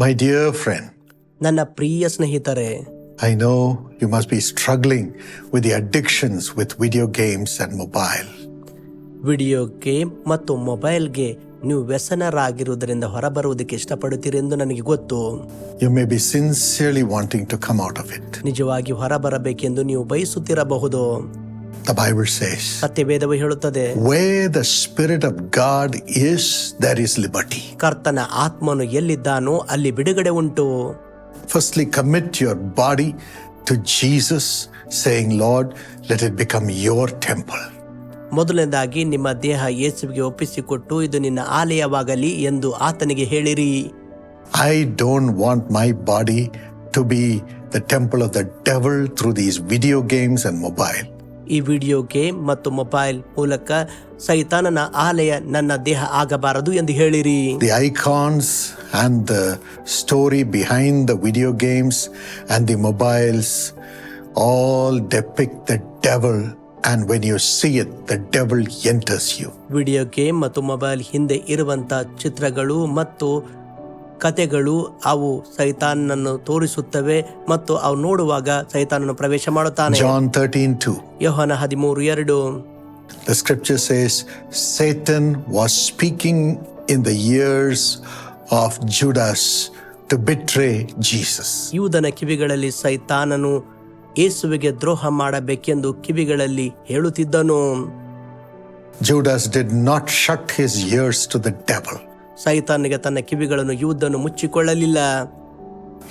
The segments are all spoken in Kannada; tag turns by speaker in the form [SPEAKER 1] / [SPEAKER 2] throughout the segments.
[SPEAKER 1] ಮೈ ಡಿಯರ್ ಫ್ರೆಂಡ್
[SPEAKER 2] ನನ್ನ ಪ್ರಿಯ ಸ್ನೇಹಿತರೆ
[SPEAKER 1] I know you must be struggling with the addictions with video games and mobile
[SPEAKER 2] video game ಮತ್ತು ಮೊಬೈಲ್ಗೆ ನೀವು ವ್ಯಸನರಾಗಿರುವುದರಿಂದ ಹೊರಬರುವುದಕ್ಕೆ ಇಷ್ಟಪಡುತ್ತೀರಿ ಎಂದು ನನಗೆ ಗೊತ್ತು.
[SPEAKER 1] You may be sincerely wanting to come out of it
[SPEAKER 2] ನಿಜವಾಗಿ ಹೊರಬರಬೇಕೆಂದು ನೀವು ಬಯಸುತ್ತಿರಬಹುದು.
[SPEAKER 1] The Bible says,
[SPEAKER 2] ಸತ್ಯವೇದವು ಹೇಳುತ್ತದೆ
[SPEAKER 1] Where the Spirit of God is, there is liberty.
[SPEAKER 2] ಕರ್ತನ ಆತ್ಮನು ಎಲ್ಲಿದ್ದಾನೋ ಅಲ್ಲಿ ಬಿಡುಗಡೆ ಉಂಟು
[SPEAKER 1] Firstly, commit your body to Jesus, saying, Lord, let it become your temple.
[SPEAKER 2] ಮೊದಲನೇದಾಗಿ ನಿಮ್ಮ ದೇಹ ಯೇಸುವಿಗೆ ಒಪ್ಪಿಸಿಕೊಟ್ಟು ಇದು ನಿನ್ನ ಆಲಯವಾಗಲಿ ಎಂದು ಆತನಿಗೆ ಹೇಳಿರಿ
[SPEAKER 1] I don't want my body to be the temple of the devil through these video games and mobile.
[SPEAKER 2] ಈ ವಿಡಿಯೋ ಗೇಮ್ ಮತ್ತು ಮೊಬೈಲ್ ಮೂಲಕ ಸೈತಾನನ ಆಲಯ ನನ್ನ ದೇಹ ಆಗಬಾರದು ಎಂದು ಹೇಳಿರಿ
[SPEAKER 1] the icons and the story behind the video games and the mobiles all depict the devil and when you see it, the devil enters you.
[SPEAKER 2] Video game ಮತ್ತು ಮೊಬೈಲ್ ಹಿಂದೆ ಇರುವಂತ ಚಿತ್ರಗಳು ಮತ್ತು ಕತೆಗಳು ಅವು ಸೈತಾನನ್ನು ತೋರಿಸುತ್ತವೆ ಮತ್ತು ಅವು ನೋಡುವಾಗ ಸೈತಾನನ್ನು ಪ್ರವೇಶ ಮಾಡುತ್ತಾನೆ
[SPEAKER 1] John 13 2.
[SPEAKER 2] ಯೋಹನ ಹದಿಮೂರು ಎರಡು
[SPEAKER 1] The scripture says Satan was speaking in the ears of Judas to betray Jesus.
[SPEAKER 2] ಯೂದನ ಕಿವಿಗಳಲ್ಲಿ ಸೈತಾನನು ಯೇಸುವಿಗೆ ದ್ರೋಹ ಮಾಡಬೇಕೆಂದು ಕಿವಿಗಳಲ್ಲಿ ಹೇಳುತ್ತಿದ್ದನು
[SPEAKER 1] Judas did not shut his ears to the devil.
[SPEAKER 2] ಸೈತಾನಿಗೆ ತನ್ನ ಕಿವಿಗಳನ್ನು ಯುದ್ಧವನ್ನು ಮುಚ್ಚಿಕೊಳ್ಳಲಿಲ್ಲ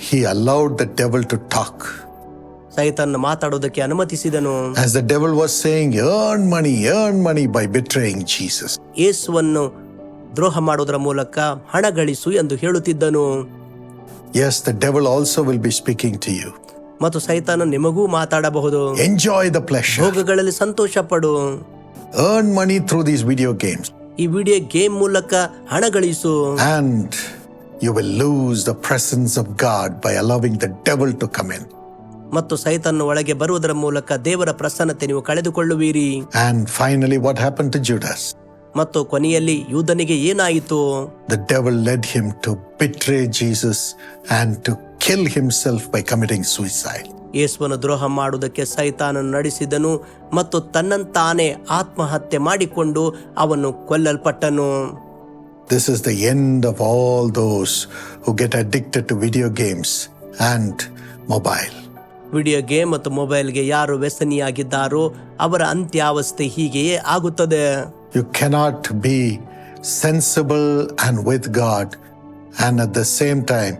[SPEAKER 1] He allowed the devil to talk.
[SPEAKER 2] ಸೈತಾನ್ ಮಾತಾಡೋದಕ್ಕೆ ಅನುಮತಿಸಿದನು
[SPEAKER 1] As the devil was saying, earn money, earn money by betraying Jesus.
[SPEAKER 2] ಯೇಸುವನ್ನು ದ್ರೋಹ ಮಾಡುವುದರ ಮೂಲಕ ಹಣ ಗಳಿಸು ಎಂದು ಹೇಳುತ್ತಿದ್ದನು
[SPEAKER 1] Yes, the devil also will be speaking to you.
[SPEAKER 2] ಮತ್ತು ಸೈತಾನ ನಿಮಗೂ ಮಾತಾಡಬಹುದು
[SPEAKER 1] ಎಂಜಾಯ್ ದ pleasure.
[SPEAKER 2] ಭೋಗಗಳಲ್ಲಿ ಸಂತೋಷ ಪಡು
[SPEAKER 1] Earn money through these video games.
[SPEAKER 2] ಈ ವಿಡಿಯೋ ಗೇಮ್ ಮೂಲಕ ಹಣ ಗಳಿಸು
[SPEAKER 1] And you will lose the presence of God by allowing the devil to come in.
[SPEAKER 2] ಮತ್ತು ಸೈತಾನ ಒಳಗೆ ಬರುವುದರ ಮೂಲಕ ದೇವರ ಪ್ರಸನ್ನತೆ ನೀವು ಕಳೆದುಕೊಳ್ಳುವಿರಿ
[SPEAKER 1] And finally, what happened to Judas?
[SPEAKER 2] ಮತ್ತು ಕೊನೆಯಲ್ಲಿ ಯೂದನಿಗೆ ಏನಾಯಿತು
[SPEAKER 1] The devil led him to betray Jesus and to kill himself by committing suicide.
[SPEAKER 2] ಯೇಸುವನ್ನು ದ್ರೋಹ ಮಾಡುವುದಕ್ಕೆ ಸೈತಾನನು ನಡೆಸಿದನು ಮತ್ತು ತನ್ನಂತಾನೇ ಆತ್ಮಹತ್ಯೆ ಮಾಡಿಕೊಂಡು ಅವನು ಕೊಲ್ಲಲ್ಪಟ್ಟನು
[SPEAKER 1] This is the end of all those who get addicted to video games and mobile.
[SPEAKER 2] Video game ಮತ್ತು ಮೊಬೈಲ್ಗೆ ಯಾರು ವ್ಯಸನಿಯಾಗಿದ್ದಾರೋ ಅವರ ಅಂತ್ಯಾವಸ್ಥೆ ಹೀಗೆಯೇ ಆಗುತ್ತದೆ
[SPEAKER 1] You cannot be sensible and with God and at the same time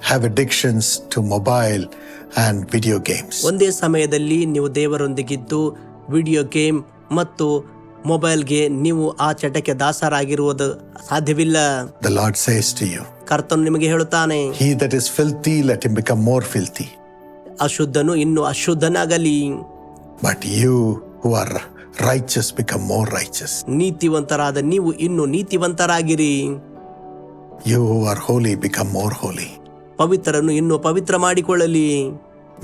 [SPEAKER 1] have addictions to mobile and video games.
[SPEAKER 2] ಒಂದೇ ಸಮಯದಲ್ಲಿ ನೀವು ದೇವರೊಂದಿಗಿದ್ದು ವಿಡಿಯೋ ಗೇಮ್ ಮತ್ತು ಮೊಬೈಲ್ಗೆ ನೀವು ಆ ಚಟಕ್ಕೆ ದಾಸರಾಗಿರುವುದು ಸಾಧ್ಯವಿಲ್ಲ
[SPEAKER 1] The Lord says to you,
[SPEAKER 2] ಕರ್ತನು ನಿಮಗೆ ಹೇಳುತ್ತಾನೆ
[SPEAKER 1] He that is filthy, let him become more filthy.
[SPEAKER 2] ಅಶುದ್ಧನು ಇನ್ನು ಅಶುದ್ಧನಾಗಲಿ
[SPEAKER 1] But you who are righteous become more righteous.
[SPEAKER 2] ನೀತಿವಂತರಾದ ನೀವು ಇನ್ನು ನೀತಿವಂತರಾಗಿರಿ
[SPEAKER 1] You who are holy become more holy.
[SPEAKER 2] ಪವಿತ್ರನು ಇನ್ನು ಪವಿತ್ರ ಮಾಡಿಕೊಳ್ಳಲಿ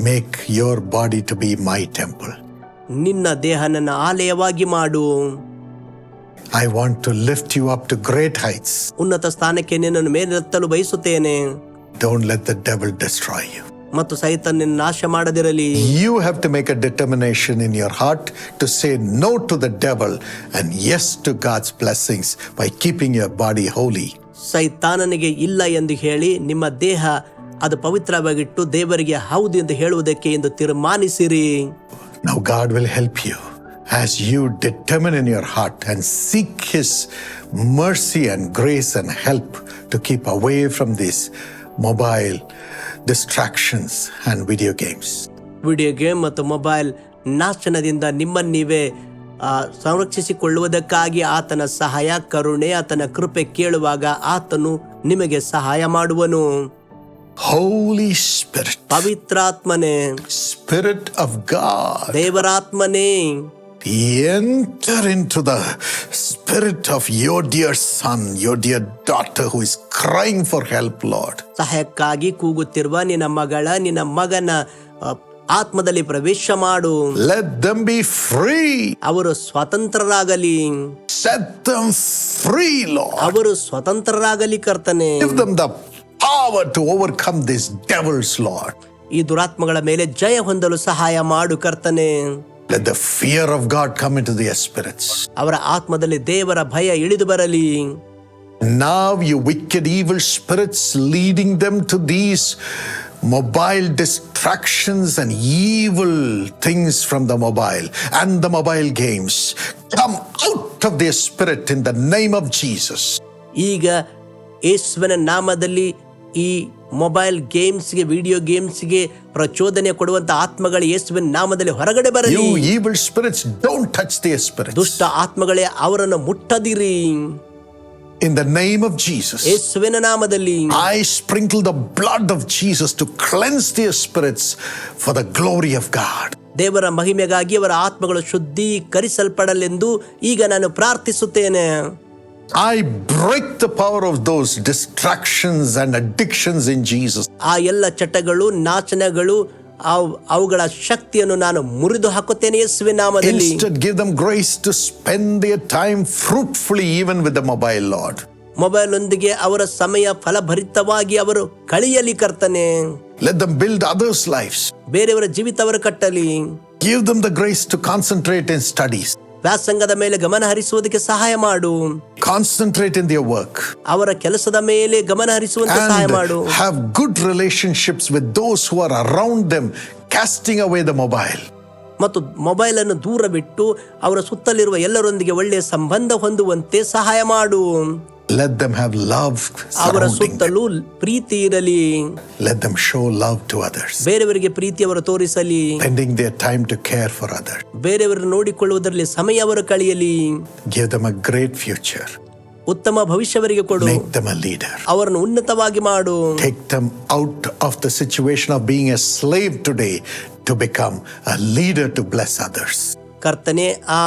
[SPEAKER 1] Make your body to be my temple.
[SPEAKER 2] ನಿನ್ನ ದೇಹ ನನ್ನ ಆಲಯವಾಗಿ ಮಾಡು
[SPEAKER 1] I want to lift you up to great heights.
[SPEAKER 2] ಉನ್ನತ ಸ್ಥಾನಕ್ಕೆ ನಿನ್ನನ್ನು ಮೇಲೆತ್ತಲು ಬಯಸುತ್ತೇನೆ
[SPEAKER 1] Don't let the devil destroy you.
[SPEAKER 2] ಮತ್ತು ಸಹಿತ ನಿನ್ನ ನಾಶ ಮಾಡದಿರಲಿ
[SPEAKER 1] You have to make a determination in your heart to say no to the devil and yes to God's blessings by keeping your body holy.
[SPEAKER 2] ಸೈತಾನನಿಗೆ ಇಲ್ಲ ಎಂದು ಹೇಳಿ ನಿಮ್ಮ ದೇಹ ಅದು ಪವಿತ್ರವಾಗಿಟ್ಟು ದೇವರಿಗೆ ಹೌದು ಎಂದು ಹೇಳುವುದಕ್ಕೆ ಎಂದು ತೀರ್ಮಾನಿಸಿರಿ.
[SPEAKER 1] Now God will help you as you determine in your heart and seek his mercy and grace and help to keep away from this mobile distractions and video games
[SPEAKER 2] video game ಮತ್ತು ಮೊಬೈಲ್ ನಾಶನದಿಂದ ನಿಮ್ಮನ್ನೀವೇ ಸಂರಕ್ಷಿಸಿಕೊಳ್ಳುವುದಕ್ಕಾಗಿ ಆತನ ಸಹಾಯ ಕರುಣೆ ಆತನ ಕೃಪೆ ಕೇಳುವಾಗ ಆತನು ನಿಮಗೆ ಸಹಾಯ ಮಾಡುವನು.
[SPEAKER 1] ಹೌಲಿ ಸ್ಪಿರಿಟ್
[SPEAKER 2] ಪವಿತ್ರಾತ್ಮನೇ.
[SPEAKER 1] ಸ್ಪಿರಿಟ್ ಆಫ್ ಗಾಡ್
[SPEAKER 2] ದೇವರಾತ್ಮನೇ.
[SPEAKER 1] Enter into the spirit of your dear son, your dear daughter who is crying for help, Lord.
[SPEAKER 2] ಸಹಾಯಕ್ಕಾಗಿ ಕೂಗುತ್ತಿರುವ ನಿನ್ನ ಮಗಳ ನಿನ್ನ ಮಗನ ಆತ್ಮದಲ್ಲಿ ಪ್ರವೇಶ ಮಾಡು
[SPEAKER 1] Let ದಮ್ ಬಿ ಫ್ರೀ
[SPEAKER 2] ಅವರು ಸ್ವತಂತ್ರರಾಗಲಿ
[SPEAKER 1] Set ಫ್ರೀ ಲಾ.
[SPEAKER 2] ಅವರು ಸ್ವತಂತ್ರರಾಗಲಿ ಕರ್ತನೆ
[SPEAKER 1] give them the power to overcome this devils, Lord.
[SPEAKER 2] ಈ ದುರಾತ್ಮಗಳ ಮೇಲೆ ಜಯ ಹೊಂದಲು ಸಹಾಯ ಮಾಡು ಕರ್ತನೆ
[SPEAKER 1] Let the fear of God come into their spirits.
[SPEAKER 2] ಅವರ ಆತ್ಮದಲ್ಲಿ ದೇವರ ಭಯ ಇಳಿದು ಬರಲಿ
[SPEAKER 1] Now, you wicked, evil spirits leading them to these mobile distractions and evil things from the mobile and the mobile games, come out of their spirit in the name of Jesus.
[SPEAKER 2] ಈಗ ಯೇಸುವಿನ ನಾಮದಲ್ಲಿ ಈ ಮೊಬೈಲ್ ಗೇಮ್ಸ್ಗೆ ವಿಡಿಯೋ ಗೇಮ್ಸ್ಗೆ ಪ್ರಚೋದನೆ ಕೊಡುವಂತ ಆತ್ಮಗಳು ಯೇಸುವಿನ ನಾಮದಲ್ಲಿ ಹೊರಗಡೆ ಬರಲಿ
[SPEAKER 1] You evil spirits, don't touch their spirits.
[SPEAKER 2] ದುಷ್ಟ ಆತ್ಮಗಳೇ ಅವರನ್ನು ಮುಟ್ಟದಿರಿ
[SPEAKER 1] In the name of Jesus.
[SPEAKER 2] ಯೇಸುವಿನ ನಾಮದಲ್ಲಿ
[SPEAKER 1] I sprinkle the blood of Jesus to cleanse their spirits for the glory of God.
[SPEAKER 2] ದೇವರ ಮಹಿಮೆಗಾಗಿ ಅವರ ಆತ್ಮಗಳು ಶುದ್ಧೀಕರಿಸಲ್ಪಡಲೆಂದು ಈಗ ನಾನು ಪ್ರಾರ್ಥಿಸುತ್ತೇನೆ
[SPEAKER 1] I break the power of those distractions and addictions in Jesus.
[SPEAKER 2] ಆ ಎಲ್ಲ ಚಟಗಳು ನಾಚನಗಳು ಅವ್- ಅವುಗಳ ಶಕ್ತಿಯನ್ನು ನಾನು ಮುರಿದು ಹಾಕುತ್ತೇನೆ ಯೇಸುವಿನ ನಾಮದಲ್ಲಿ.
[SPEAKER 1] Give them grace to spend their time fruitfully even with the mobile Lord
[SPEAKER 2] mobile ಒಂದಿಗೆ ಅವರ ಸಮಯ ಫಲಭರಿತವಾಗಿ ಅವರು ಕಳೆಯಲಿ ಕರ್ತನೆ.
[SPEAKER 1] Let them build others lives
[SPEAKER 2] ಬೇರೆಯವರ ಜೀವಿತವರ ಕಟ್ಟಲಿ.
[SPEAKER 1] Give them the grace to concentrate in studies
[SPEAKER 2] ವ್ಯಾಸಂಗದ ಮೇಲೆ ಗಮನ ಹರಿಸುವುದಕ್ಕೆ ಸಹಾಯ ಮಾಡು.
[SPEAKER 1] ಕಾನ್ಸಂಟ್ರೇಟ್ ಇನ್ ದಿಯರ್ ವರ್ಕ್
[SPEAKER 2] ಅವರ ಕೆಲಸದ ಮೇಲೆ ಗಮನ ಹರಿಸುವಂತೆ ಸಹಾಯ ಮಾಡು.
[SPEAKER 1] Have good relationships with those who are around them casting away the mobile
[SPEAKER 2] ಮತ್ತು ಮೊಬೈಲ್ ಅನ್ನು ದೂರ ಬಿಟ್ಟು ಅವರ ಸುತ್ತಲಿರುವ ಎಲ್ಲರೊಂದಿಗೆ ಒಳ್ಳೆಯ ಸಂಬಂಧ ಹೊಂದುವಂತೆ ಸಹಾಯ ಮಾಡು.
[SPEAKER 1] Let them have love
[SPEAKER 2] ಅವರ
[SPEAKER 1] surrounding them.
[SPEAKER 2] ಸುತ್ತಲೂ ಪ್ರೀತಿ ಇರಲಿ
[SPEAKER 1] Let them show love to others,
[SPEAKER 2] ಬೇರೆಯವರಿಗೆ ಪ್ರೀತಿ ಅವರು ತೋರಿಸಲಿ
[SPEAKER 1] spending their time to care for others.
[SPEAKER 2] ಬೇರೆಯವರನ್ನು ನೋಡಿಕೊಳ್ಳುವುದರಲ್ಲಿ ಸಮಯ ಅವರು ಕಳೆಯಲಿ
[SPEAKER 1] Give them a great future.
[SPEAKER 2] ಉತ್ತಮ ಭವಿಷ್ಯವರಿಗೆ ಕೊಡು
[SPEAKER 1] Make them a leader.
[SPEAKER 2] ಅವರನ್ನು ಉನ್ನತವಾಗಿ ಮಾಡು
[SPEAKER 1] Take them out of the situation of being a slave today to become a leader to bless others.
[SPEAKER 2] ಕರ್ತನೆ ಆ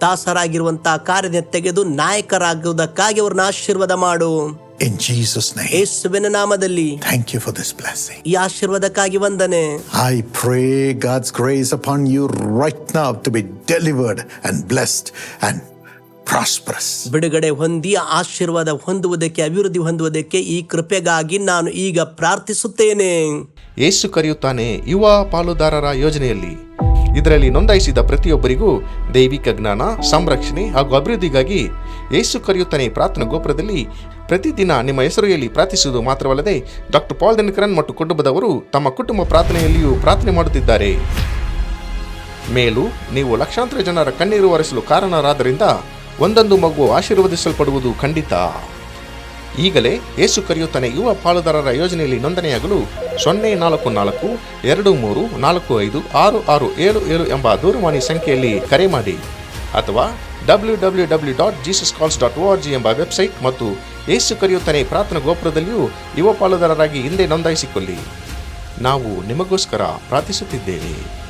[SPEAKER 2] ದಾಸರಾಗಿರುವಂತಹ ಕಾರ್ಯದ ತೆಗೆದು ನಾಯಕರಾಗುವುದಕ್ಕಾಗಿ ಅವ್ರನ್ನ ಆಶೀರ್ವಾದ ಮಾಡು.
[SPEAKER 1] In Jesus' name,
[SPEAKER 2] ಯೇಸುವಿನ ನಾಮದಲ್ಲಿ.
[SPEAKER 1] Thank you for this blessing.
[SPEAKER 2] ಈ ಆಶೀರ್ವಾದಕ್ಕಾಗಿ ವಂದನೆ.
[SPEAKER 1] I pray God's grace upon you right now to be delivered and blessed and prosperous.
[SPEAKER 2] ಬಿಡುಗಡೆ ಹೊಂದಿ ಆಶೀರ್ವಾದ ಹೊಂದುವುದಕ್ಕೆ ಅಭಿವೃದ್ಧಿ ಹೊಂದುವುದಕ್ಕೆ ಈ ಕೃಪೆಗಾಗಿ ನಾನು ಈಗ ಪ್ರಾರ್ಥಿಸುತ್ತೇನೆ.
[SPEAKER 3] ಯೇಸು ಕರೆಯುತ್ತಾನೆ ಯುವ ಪಾಲುದಾರರ ಯೋಜನೆಯಲ್ಲಿ ಇದರಲ್ಲಿ ನೋಂದಾಯಿಸಿದ ಪ್ರತಿಯೊಬ್ಬರಿಗೂ ದೈವಿಕ ಜ್ಞಾನ, ಸಂರಕ್ಷಣೆ ಹಾಗೂ ಅಭಿವೃದ್ಧಿಗಾಗಿ ಯೇಸು ಕರೆಯುತ್ತಾನೆ ಪ್ರಾರ್ಥನಾ ಗೋಪುರದಲ್ಲಿ. ಪ್ರತಿದಿನ ನಿಮ್ಮ ಹೆಸರುಯಲ್ಲಿ ಪ್ರಾರ್ಥಿಸುವುದು ಮಾತ್ರವಲ್ಲದೆ ಡಾಕ್ಟರ್ ಪಾಲ್ ದಿನಕರನ್ ಮತ್ತು ಕುಟುಂಬದವರು ತಮ್ಮ ಕುಟುಂಬ ಪ್ರಾರ್ಥನೆಯಲ್ಲಿಯೂ ಪ್ರಾರ್ಥನೆ ಮಾಡುತ್ತಿದ್ದಾರೆ. ಮೇಲೂ ನೀವು ಲಕ್ಷಾಂತರ ಜನರ ಕಣ್ಣೀರು ಒರೆಸಲು ಕಾರಣರಾದ್ದರಿಂದ ಒಂದೊಂದು ಮಗು ಆಶೀರ್ವದಿಸಲ್ಪಡುವುದು ಖಂಡಿತ. ಈಗಲೇ ಏಸು ಕರೆಯುತ್ತಾನೆ, ಯುವ ಪಾಲುದಾರರ ಯೋಜನೆಯಲ್ಲಿ ನೋಂದಣಿಯಾಗಲು ಸೊನ್ನೆ ನಾಲ್ಕು ನಾಲ್ಕು ಎರಡು ಮೂರು ನಾಲ್ಕು ಐದು ಆರು ಆರು ಏಳು ಏಳು ಎಂಬ ದೂರವಾಣಿ ಸಂಖ್ಯೆಯಲ್ಲಿ ಕರೆ ಮಾಡಿ. ಅಥವಾ W W W dot Jesus calls dot O R G ಎಂಬ ವೆಬ್ಸೈಟ್ ಮತ್ತು ಏಸು ಕರೆಯುತ್ತಾನೆ ಪ್ರಾರ್ಥನಾ ಗೋಪುರದಲ್ಲಿಯೂ ಯುವ ಪಾಲುದಾರರಾಗಿ ಹಿಂದೆ ನೋಂದಾಯಿಸಿಕೊಳ್ಳಿ. ನಾವು ನಿಮಗೋಸ್ಕರ ಪ್ರಾರ್ಥಿಸುತ್ತಿದ್ದೇವೆ.